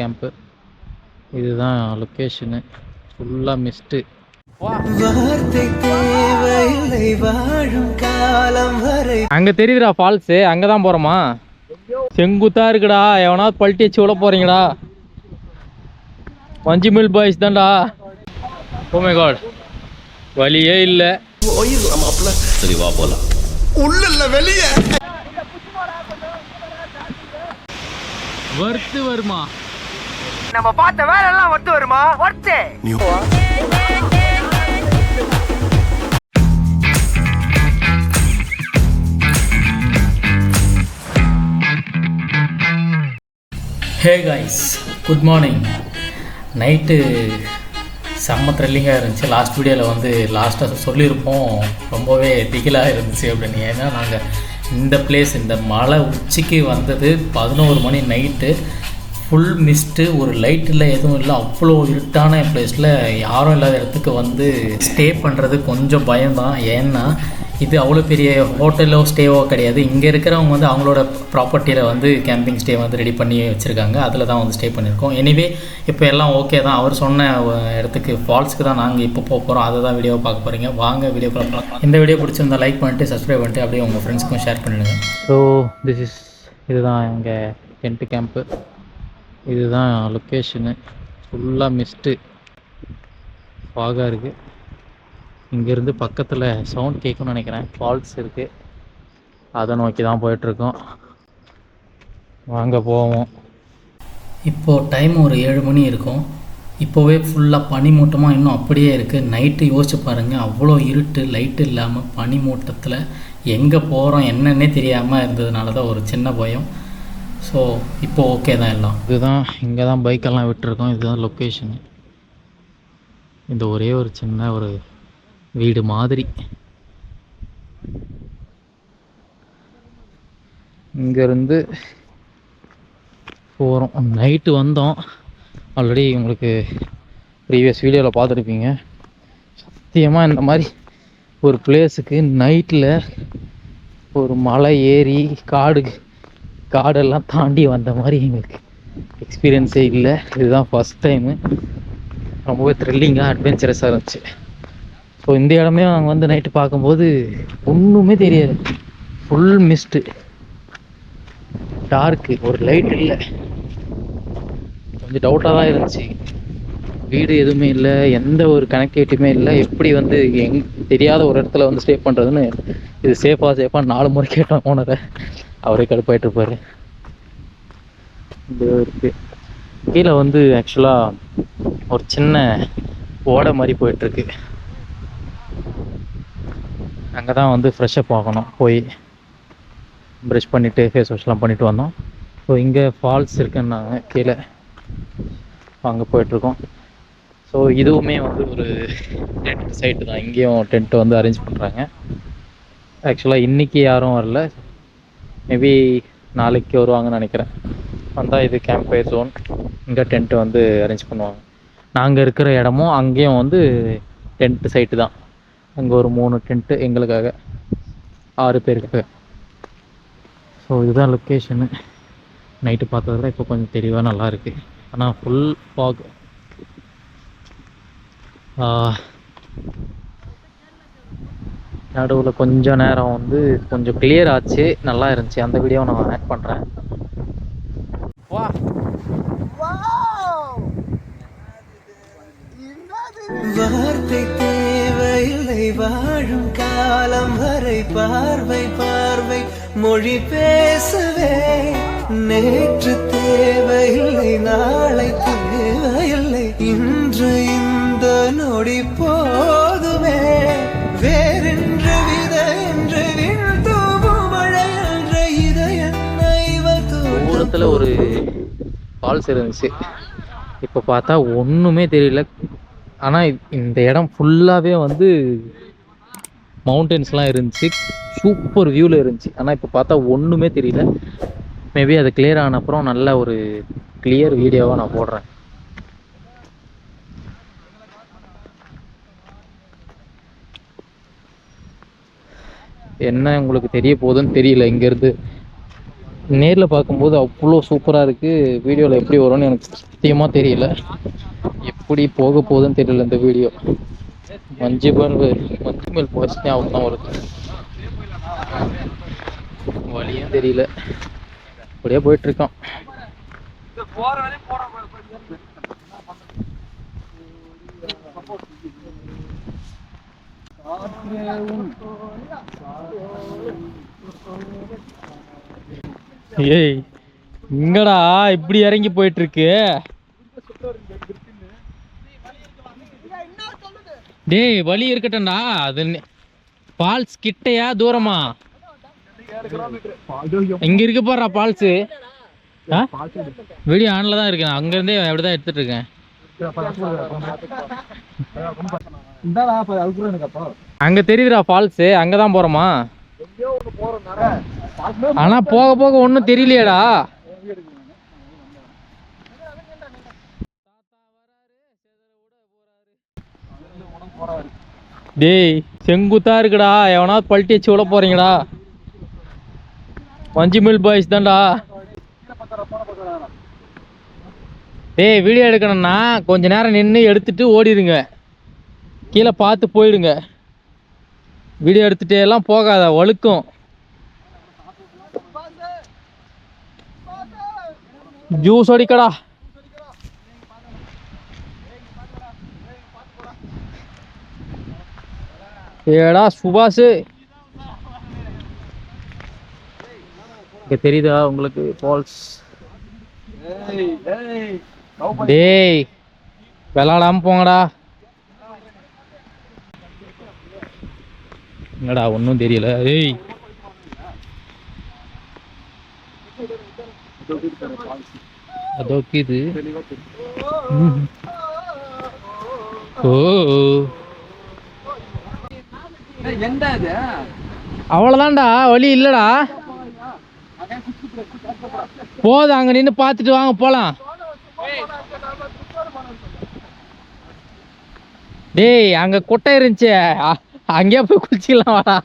Camp இதுதான் location ஃபுல்லாக mist வரை அங்கே தெரியுதுடா ஃபால்ஸு அங்கே தான் போகிறோமா செங்குத்தா இருக்குடா. எவனாவது பல்ட்டி வச்சு விட போகிறீங்கடா மஞ்சு மில் பாய்ஸ் தான்டா. ஓமே காட் வழியே இல்லை. சரி வா போலாம். வறுத்து வருமா? நம்ம பார்த்த வேலை எல்லாம் ஒத்து வருமா worth hey guys good morning night செம்ம த்ரில்லிங்காக இருந்துச்சு. லாஸ்ட் வீடியோவில் வந்து லாஸ்ட்டாக சொல்லியிருப்போம். ரொம்பவே திகிலாக இருந்துச்சு அப்படின்னு. ஏன்னா நாங்கள் இந்த பிளேஸ் இந்த மலை உச்சிக்கு வந்தது பதினோரு மணி நைட்டு ஃபுல் மிஸ்ட்டு ஒரு லைட் இல்லை எதுவும் இல்லை. அவ்வளோ இருட்டான பிளேஸில் யாரும் இல்லாத இடத்துக்கு வந்து ஸ்டே பண்ணுறது கொஞ்சம் பயம்தான். ஏன்னா இது அவ்வளோ பெரிய ஹோட்டலோ ஸ்டேவோ கிடையாது. இங்கே இருக்கிறவங்க வந்து அவங்களோட ப்ராப்பர்ட்டியில் வந்து கேம்பிங் ஸ்டே வந்து ரெடி பண்ணி வச்சுருக்காங்க. அதில் தான் வந்து ஸ்டே பண்ணியிருக்கோம். எனிவே இப்போ எல்லாம் ஓகே தான். அவர் சொன்ன இடத்துக்கு ஃபால்ஸ்க்கு தான் நாங்கள் இப்போ போக போகிறோம் அதை தான் வீடியோ பார்க்க போகிறீங்க வாங்க வீடியோ பார்க்கலாம். இந்த வீடியோ பிடிச்சிருந்தா லைக் பண்ணிட்டு சப்ஸ்கிரைப் பண்ணிட்டு அப்படியே உங்கள் ஃப்ரெண்ட்ஸுக்கும் ஷேர் பண்ணிடுங்க. ஸோ திஸ் இஸ் இதுதான் எங்கள் டென்ட்டு கேம்ப்பு இதுதான் லொக்கேஷனு ஃபுல்லாக மிஸ்ட்டு ஃபாகாக இருக்குது இங்கேருந்து பக்கத்தில் சவுண்ட் கேட்கும்னு நினைக்கிறேன். ஃபால்ஸ் இருக்குது அதை நோக்கி தான் போயிட்டுருக்கோம். வாங்க போவோம். இப்போது டைம் ஒரு ஏழு மணி இருக்கும். இப்போவே ஃபுல்லாக பனிமூட்டமாக இன்னும் அப்படியே இருக்குது நைட்டு யோசிச்சு பாருங்கள் அவ்வளோ இருட்டு லைட்டு இல்லாமல் பனிமூட்டத்தில் எங்கே போகிறோம் என்னன்னே தெரியாமல் இருந்ததுனால தான் ஒரு சின்ன பயம். ஸோ இப்போ ஓகே தான் எல்லாம். இதுதான் இங்கே தான் பைக்கெல்லாம் விட்டுருக்கோம். இதுதான் லொக்கேஷனு இந்த ஒரே ஒரு சின்ன ஒரு வீடு மாதிரி. இங்கேருந்து போகிறோம் நைட்டு வந்தோம். ஆல்ரெடி உங்களுக்கு ப்ரீவியஸ் வீடியோவில் பார்த்துருப்பீங்க. சத்தியமாக இந்த மாதிரி ஒரு பிளேஸுக்கு நைட்டில் ஒரு மலை ஏறி காடு காடெல்லாம் தாண்டி வந்த மாதிரி எங்களுக்கு எக்ஸ்பீரியன்ஸே இல்லை. இதுதான் ஃபஸ்ட் டைமு ரொம்பவே த்ரில்லிங்காக அட்வென்ச்சரஸாக இருந்துச்சு. ஸோ இந்த இடமே நாங்கள் வந்து நைட்டு பார்க்கும்போது ஒன்றுமே தெரியாது. ஃபுல் மிஸ்ட்டு டார்க்கு ஒரு லைட் இல்லை. கொஞ்சம் டவுட்டாக தான் இருந்துச்சு. வீடு எதுவுமே இல்லை. எந்த ஒரு கனெக்டிவிட்டியுமே இல்லை. எப்படி வந்து எங் தெரியாத ஒரு இடத்துல வந்து ஸ்டே பண்ணுறதுன்னு இது சேஃபாக சேஃபாக நாலு முறை கேட்டோம் ஓனரை அவரே கடுப்பாயிட்டு இருப்பாரு. கீழே வந்து ஆக்சுவலாக ஒரு சின்ன ஓடை மாதிரி போயிட்டுருக்கு. அங்கே தான் வந்து ஃப்ரெஷ்ஷப் ஆகணும். போய் ப்ரஷ் பண்ணிவிட்டு ஃபேஸ் வாஷ்லாம் பண்ணிட்டு வந்தோம். ஸோ இங்கே ஃபால்ஸ் இருக்குன்னாங்க கீழே அங்கே போயிட்டுருக்கோம். ஸோ இதுவுமே வந்து ஒரு டென்ட் சைட்டு தான். இங்கேயும் டென்ட் வந்து அரேஞ்ச் பண்ணுறாங்க ஆக்சுவலாக இன்றைக்கி யாரும் வரல. மேபி நாளைக்கு வருவாங்கன்னு நினைக்கிறேன். வந்தால் இது கேம்ப் ஃபயர் ஜோன் இங்கே டென்ட்டு வந்து அரேஞ்ச் பண்ணுவாங்க. நாங்கள் இருக்கிற இடமும் அங்கேயும் வந்து டென்ட்டு சைட்டு தான். அங்கே ஒரு மூணு டென்ட்டு எங்களுக்காக ஆறு பேருக்கு. ஸோ இதுதான் லொக்கேஷனு நைட்டு பார்த்ததில் இப்போ கொஞ்சம் தெளிவாக நல்லா இருக்குது ஆனால் ஃபுல் ஃபாக் நடுவில் கொஞ்ச நேரம் வந்து கொஞ்சம் கிளியர் ஆச்சு. நல்லா இருந்துச்சு. அந்த வீடியோ நான் ஆட் பண்ணுறேன் வா. வார்த்தை தேவையில்லை. வாழும் காலம் வரை பார்வை பார்வை மொழி பேசவே. நேற்று தேவையில்லை. நாளை தேவையில்லை இன்று இந்த நொடி போதுமே. பக்கத்தில் ஒரு ஃபால்ஸ் இருந்துச்சு இப்போ பார்த்தா ஒன்றுமே தெரியல. ஆனால் இந்த இடம் ஃபுல்லாகவே வந்து மவுண்டன்ஸ்லாம் இருந்துச்சு. சூப்பர் வியூவில் இருந்துச்சு. ஆனால் இப்போ பார்த்தா ஒன்றுமே தெரியல. மேபி அது கிளியர் ஆன அப்புறம் நல்ல ஒரு கிளியர் வீடியோவாக நான் போடுறேன். என்ன உங்களுக்கு தெரிய போகுதுன்னு தெரியல இங்கேருந்து. நேரில் பார்க்கும்போது அவ்வளோ சூப்பராக இருக்குது வீடியோவில் எப்படி வரும்னு எனக்கு சத்தியமாக தெரியல. எப்படி போக போகுதுன்னு தெரியல இந்த வீடியோ. மஞ்சு மேல் மஞ்சு மேல் பாய்ஸ் ஞாபகம் தான் வருது. வழியும் தெரியல. அப்படியே போயிட்டுருக்கான் போற போற ஏய் இங்கடா இப்படி இறங்கி போயிட்டு இருக்கு டேய் வழி இருக்கட்டும்டா அது ஃபால்ஸ் கிட்டையா தூரமா? இங்க இருக்கு பாருடா ஃபால்ஸ் வீடியோ ஆன்ல தான் இருக்கு. நான் அங்க இருந்தே அப்படிதான் எடுத்துட்டு இருக்கேன். அங்க தெரியுதுடா ஃபால்ஸ் அங்கதான் போறோமா? ஆனா போக போக ஒண்ணும் தெரியலையேடா. டேய் செங்குத்தா இருக்குடா. எவனாவது பல்ட்டி வச்சு விட போறீங்கடா. மஞ்சு மில் பாய்ஸ் தான்டா. டேய் வீடியோ எடுக்கணும்னா கொஞ்ச நேரம் நின்று எடுத்துட்டு ஓடிடுங்க. கீழே பார்த்து போயிடுங்க. வீடியோ எடுத்துட்டே எல்லாம் போகாத வழுக்கும் ஜூஸ் அடிக்கடா. ஏடா சுபாஷ். இங்க தெரியுதா உங்களுக்கு ஃபால்ஸ் டேய் விளாடாம போங்கடா. என்னடா ஒன்றும் தெரியல. ஏய். அதோ இது ஓ. எந்த அவ்வளோதான்டா வழி இல்லைடா. போதும் அங்கே நின்று பார்த்துட்டு வாங்க போகலாம் டேய் அங்கே குட்டை இருந்துச்சு. அங்கேயே போய் குளிச்சிக்கலாம் வாடா.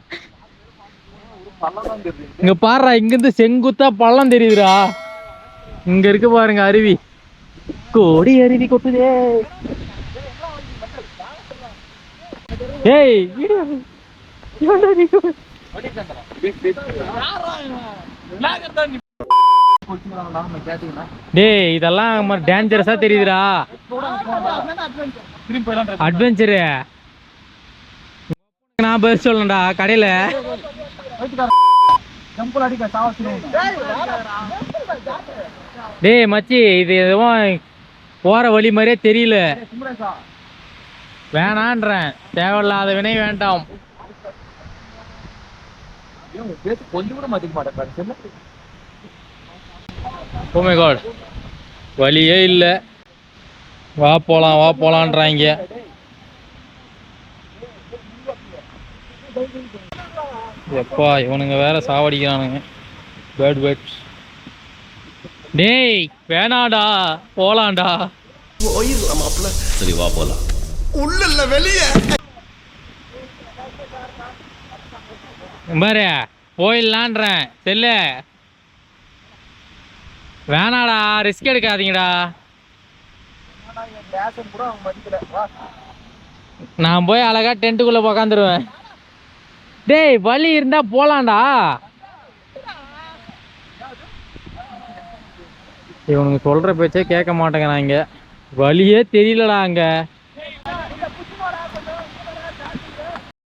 இங்க பாருடா இங்கிருந்து செங்குத்தா பள்ளம் தெரியுதுடா. இங்க இருக்கு பாருங்க அருவி. கோடி அருவி கொட்டுதே. ஏய் டேய் இதெல்லாம் டேஞ்சரஸா தெரியுதுடா. அட்வென்ச்சரு நான் பதில் சொல்லண்டா கடையில. டேய் மச்சி இது எதுவும் போற வழி மாதிரியே தெரியல. வேணான்றேன். தேவையில்லாத வினை வேண்டாம். கொஞ்சம் கூட மாட்டேன் காட் வழியே இல்லை. வா போலாம் வா போலான்றாங்க. எப்பா இவனுங்க வேற சாவடிக்கிறானுங்க. பேர்ட் பேர்ட்ஸ் டேய் வேணாடா போலாம்டா. போயிடலாம் மாப்பிள்ள சரி வா போலாம். உள்ள இல்ல வெளியே. பாரு போயிடலான்றேன். செல்லு. வேணாடா ரிஸ்க் எடுக்காதீங்கடா. நான் போய் அழகா டென்ட்டுக்குள்ள உக்காந்துருவேன். டேய் வழி இருந்தா போலாம்டா. இவனுங்க சொல்ற பேச்சே கேட்க மாட்டேங்கிறாங்க வழியே தெரியலடா அங்க.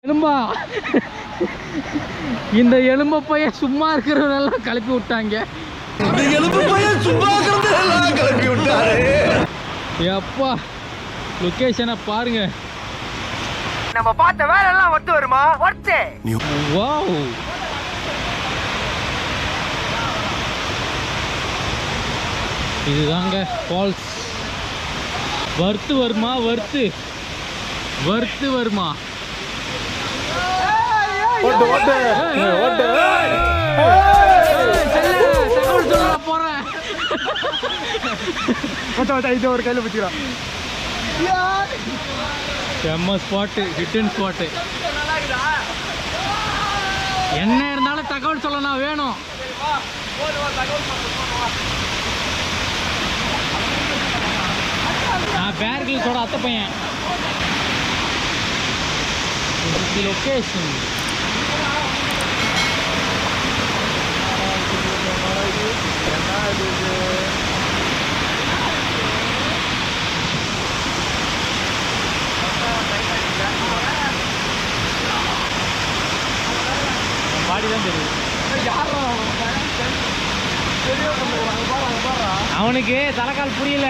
எலும்பா. இந்த எலும்ப பையன் சும்மா இருக்கிறவனெல்லாம் கிளப்பி விட்டாங்க. எப்பா லொக்கேஷனை பாருங்க. நம்ம பார்த்த வேலை எல்லாம் ஒத்து வருமா ஒர்த்தே வாவ் இதுதாங்க ஃபால்ஸ் வறுத்து வருமா? வறுத்து வறுத்து வருமா? போறேன். இது ஒரு கையில வச்சுக்கலாம் செம்ம ஸ்பாட்டு ஹிட்டன் ஸ்பாட்டு என்ன இருந்தாலும் தகவல் சொல்லணும் வேணும். நான் பேர்கில்ஸோட அத்தை பையன். லொக்கேஷன் என்ன தெரியுது அவனுக்கு தலைக்கால் புரியல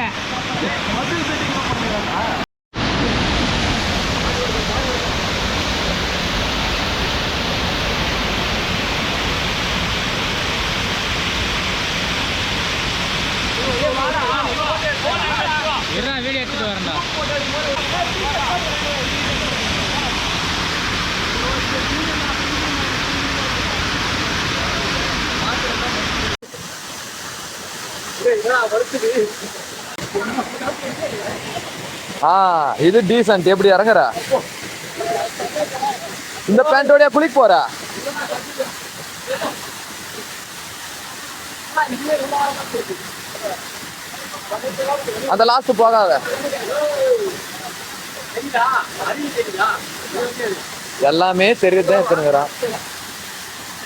இருடா வீடியோ எடுத்துட்டு வரேன்டா ஆ இது டீசன்ட் எப்படி இறங்குற? இந்த பேண்டோடய குளிக்க போற? அந்த லாஸ்ட் போகாத. எல்லாமே தெரியுதுதான் எடுத்துனுங்கிறான்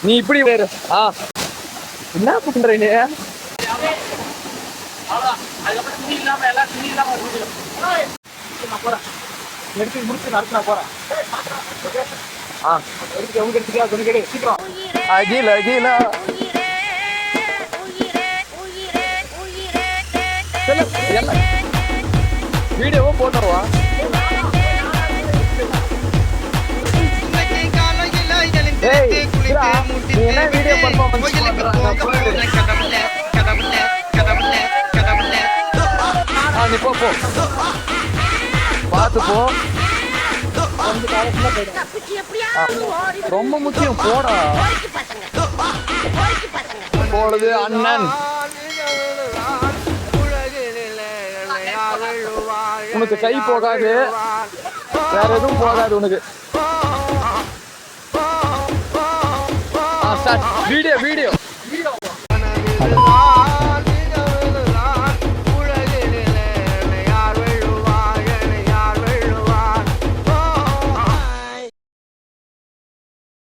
நீ இப்படி வேறு ஆ. என்ன பண்ற நீ ஆ அகில அகில. சொல்லு, எல்லாம் வீடியோவும் போட்டுருவா ஏய், இதுடா, நீ என்ன video performance நீ போ போ. பார்த்து போ. ரொம்ப முக்கியம் போடா. போடுது அண்ணன். உனக்கு கை போகாது. வேற எதுவும் போகாது உனக்கு. Video video video